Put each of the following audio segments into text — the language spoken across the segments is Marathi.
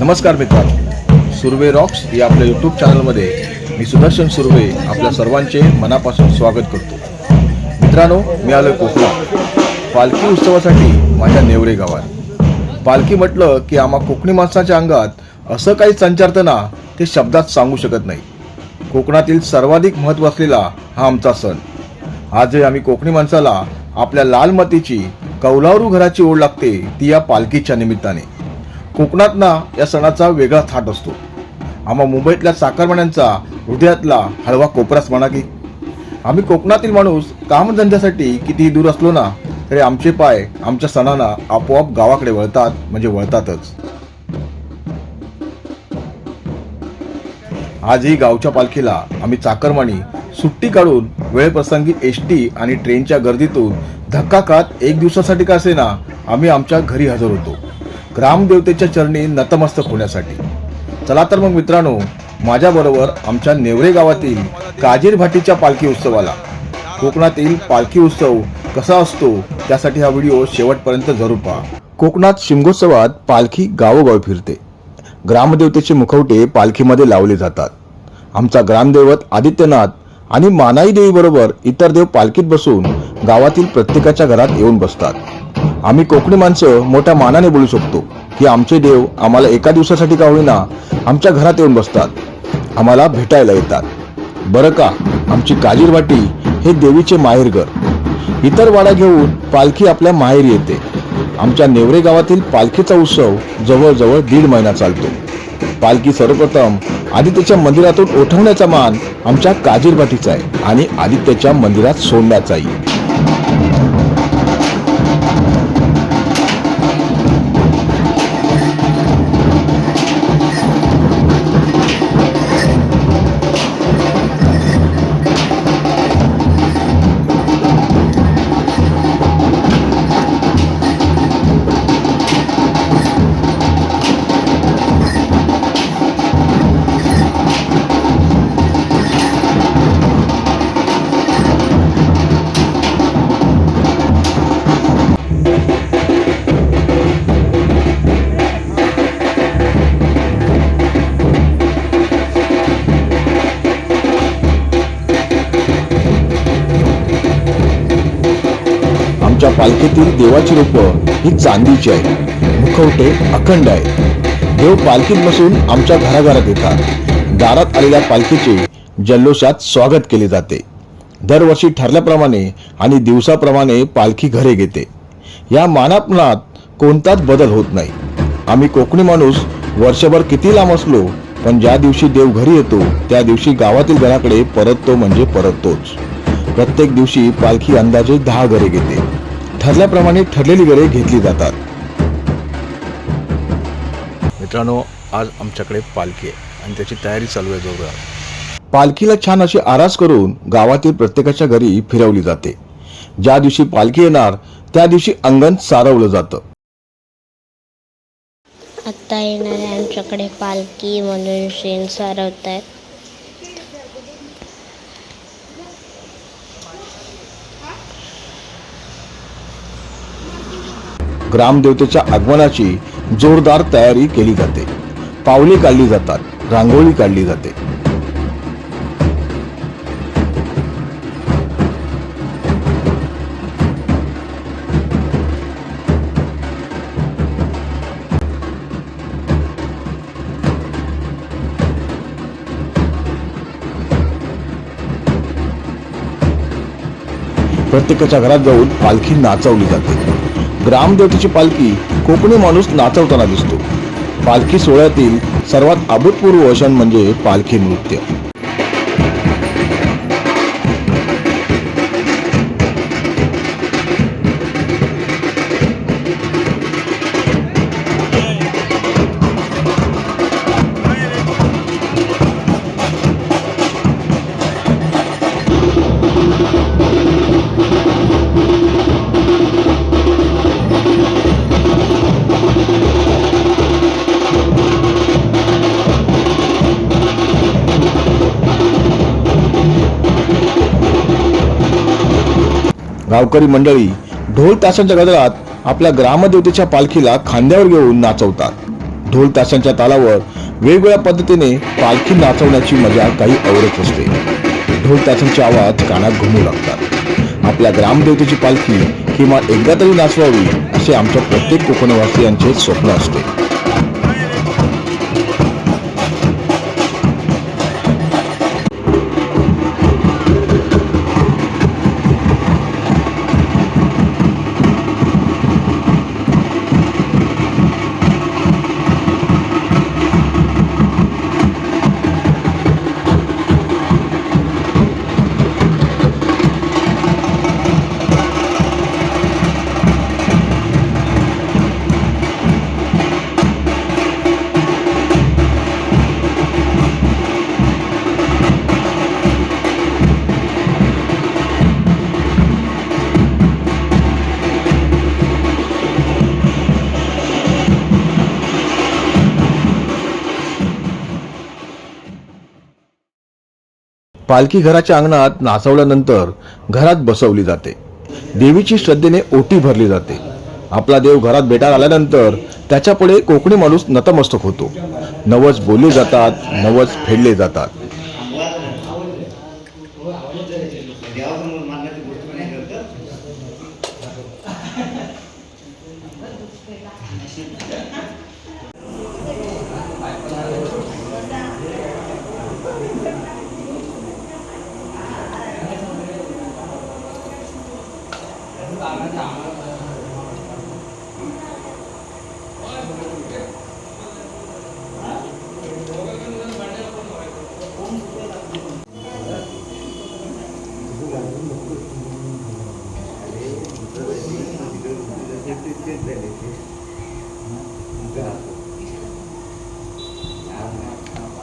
नमस्कार मित्रांनो. सुर्वे रॉक्स या आपल्या यूट्यूब चॅनलमध्ये मी सुदर्शन सुर्वे आपल्या सर्वांचे मनापासून स्वागत करतो. मित्रांनो मी आलो कोकणात. पालखी उत्सवासाठी माझ्या नेवरे गावात. पालखी म्हटलं की आम्हा कोकणी माणसाच्या अंगात असं काही संचारतना ते शब्दात सांगू शकत नाही. कोकणातील सर्वाधिक महत्त्व असलेला हा आमचा सण. आजही आम्ही कोकणी माणसाला आपल्या लाल मातीची कौलारू घराची ओढ लागते ती या पालखीच्या निमित्ताने. कोकणात ना या सणाचा वेगळा थाट असतो. आम्हा मुंबईतल्या चाकरमान्यांचा हृदयातला हळवा कोपराच म्हणा की. आम्ही कोकणातील माणूस कामधंद्यासाठी कितीही दूर असलो ना तरी आमचे पाय आमच्या सणांना आपोआप गावाकडे वळतात म्हणजे वळतातच. आजही गावच्या पालखीला आम्ही चाकरमानी सुट्टी काढून वेळप्रसंगी एस टी आणि ट्रेनच्या गर्दीतून धक्का खात एक दिवसासाठी का असेना आम्ही आमच्या घरी हजर होतो. ग्रामदेवतेच्या चरणी नतमस्तक होण्यासाठी. चला तर मग मित्रांनो माझ्याबरोबर आमच्या नेवरे गावातील काजीर भाटीच्या पालखी उत्सवाला. कोकणातील पालखी उत्सव कसा असतो त्यासाठी हा व्हिडिओ शेवटपर्यंत जरूर पहा. कोकणात शिमगोत्सवात पालखी गावोगाव फिरते. ग्रामदेवतेचे मुखवटे पालखीमध्ये लावले जातात. आमचा ग्रामदैवत आदित्यनाथ आणि मानाई देवीबरोबर इतर देव पालखीत बसून गावातील प्रत्येकाच्या घरात येऊन बसतात. आम्ही कोकणी माणसं मोठ्या मानाने बोलू शकतो की आमचे देव आम्हाला एका दिवसासाठी का होईना आमच्या घरात येऊन बसतात. आम्हाला भेटायला येतात. बरं का आमची काजीरवाटी हे देवीचे माहेरघर इतर वाडा घेऊन पालखी आपल्या माहेर येते. आमच्या नेवरे गावातील पालखीचा उत्सव जवळजवळ दीड महिना चालतो. पालखी सर्वप्रथम आदित्यच्या मंदिरातून उठवण्याचा मान आमच्या काजीरवाटीचा आहे आणि आदित्यच्या मंदिरात सोडण्याचाही. आमच्या पालखीतील देवाची रूपं ही चांदीची आहे मुखवटे अखंड आहे देव पालखीत बसून आमच्या घराघरात येतात. दारात आलेल्या पालखीचे जल्लोषात स्वागत केले जाते. दरवर्षी ठरल्याप्रमाणे आणि दिवसाप्रमाणे पालखी घरे घेते. या मानापणात कोणताच बदल होत नाही. आम्ही कोकणी माणूस वर्षभर किती लांब असलो पण ज्या दिवशी देव घरी येतो त्या दिवशी गावातील घराकडे परततो म्हणजे परततोच. प्रत्येक दिवशी पालखी अंदाजे दहा घरे घेते. ठरल्याप्रमाणे ठरलेली घरे घेतली जातात. मित्रांनो आज आमच्याकडे पालखी आहे आणि त्याची तयारी चालू आहे जोरदार. पालखीला छान अशी आरास करून गावातील प्रत्येकाच्या घरी फिरवली जाते. ज्या दिवशी पालखी येणार त्या दिवशी अंगण सारवलं जातं. आत्ता येणारे आमच्याकडे पालखी म्हणून शेण सारवत आहेत ग्रामदेवतेच्या आगमनाची जोरदार तयारी केली जाते. पावले काढली जातात रांगोळी काढली जाते. प्रत्येकाच्या घरात जाऊन पालखी नाचवली जाते. ग्रामदेवतेची पालखी कोकणी माणूस नाचवताना दिसतो. पालखी सोहळ्यातील सर्वात अभूतपूर्व वशन म्हणजे पालखी नृत्य. गावकरी मंडळी ढोल ताशांच्या गजरात आपल्या ग्रामदेवतेच्या पालखीला खांद्यावर घेऊन नाचवतात. ढोल ताशांच्या तालावर वेगवेगळ्या पद्धतीने पालखी नाचवण्याची मजा काही औरच असते. ढोल ताशांचे आवाज कानात घुमू लागतात. आपल्या ग्रामदेवतेची पालखी किंवा एकदा तरी नाचवावी असे आमच्या प्रत्येक कोकणवासियांचे स्वप्न असते. पालखी घराच्या अंगणात नाचवल्यानंतर घरात बसवली जाते. देवीची श्रद्धेने ओटी भरली जाते. आपला देव घरात भेटायला आल्यानंतर त्याच्यापुढे कोकणी माणूस नतमस्तक होतो. नवस बोलले जातात नवस फेडले जातात.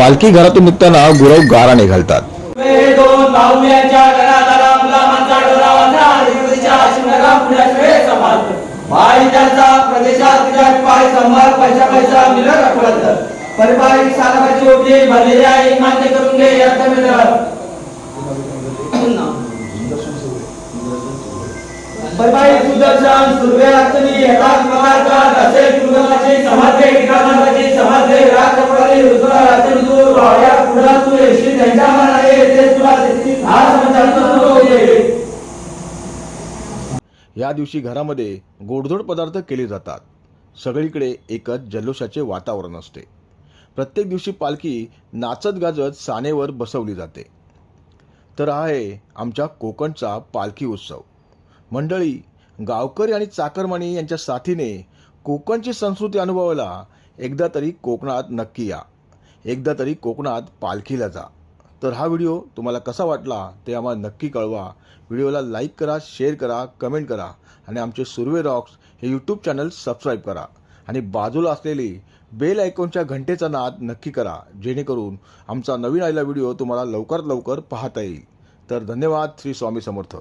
पाय घरातून पैसा गुरव गारा निघालतात. परिपाई सालाबाची ओटी भरलेली आहे मान्य करून घे अर्थ मिळणार परिपाई सुदर्शन सुर्वे अडचणी एकाच प्रकारचा असे दुर्गमाची समाजे एकामाचे समाजे राग कपडाली रुद्रा रात्री दूर राया पुढा तू येशील त्यांच्या मनाने ते तुला देतील हा समाजात या दिवशी घरामध्ये गोडधोड पदार्थ केले जातात. सगळीकडे एकच जल्लोषाचे वातावरण असते. प्रत्येक दिवशी पालखी नाचत गाजत सानेवर बसवली जाते. तर आहे आमच्या कोकणचा पालखी उत्सव. मंडळी गावकरी आणि चाकरमानी यांच्या साथीने कोकणची संस्कृती अनुभवायला एकदा तरी कोकणात नक्की या. एकदा तरी कोकणात पालखीला जा. तर हा व्हिडिओ तुम्हाला कसा वाटला ते आम्हाला नक्की कळवा. व्हिडिओला लाईक करा शेअर करा कमेंट करा आणि आमचे सुर्वे रॉक्स हे यूट्यूब चॅनल सबस्क्राईब करा. आणि बाजूला असलेली बेल आयकॉनच्या घंटेचा नाद नक्की करा जेणेकरून आमचा नवीन आलेला व्हिडिओ तुम्हाला लवकरात लवकर पाहता येईल. तर धन्यवाद श्री स्वामी समर्थ.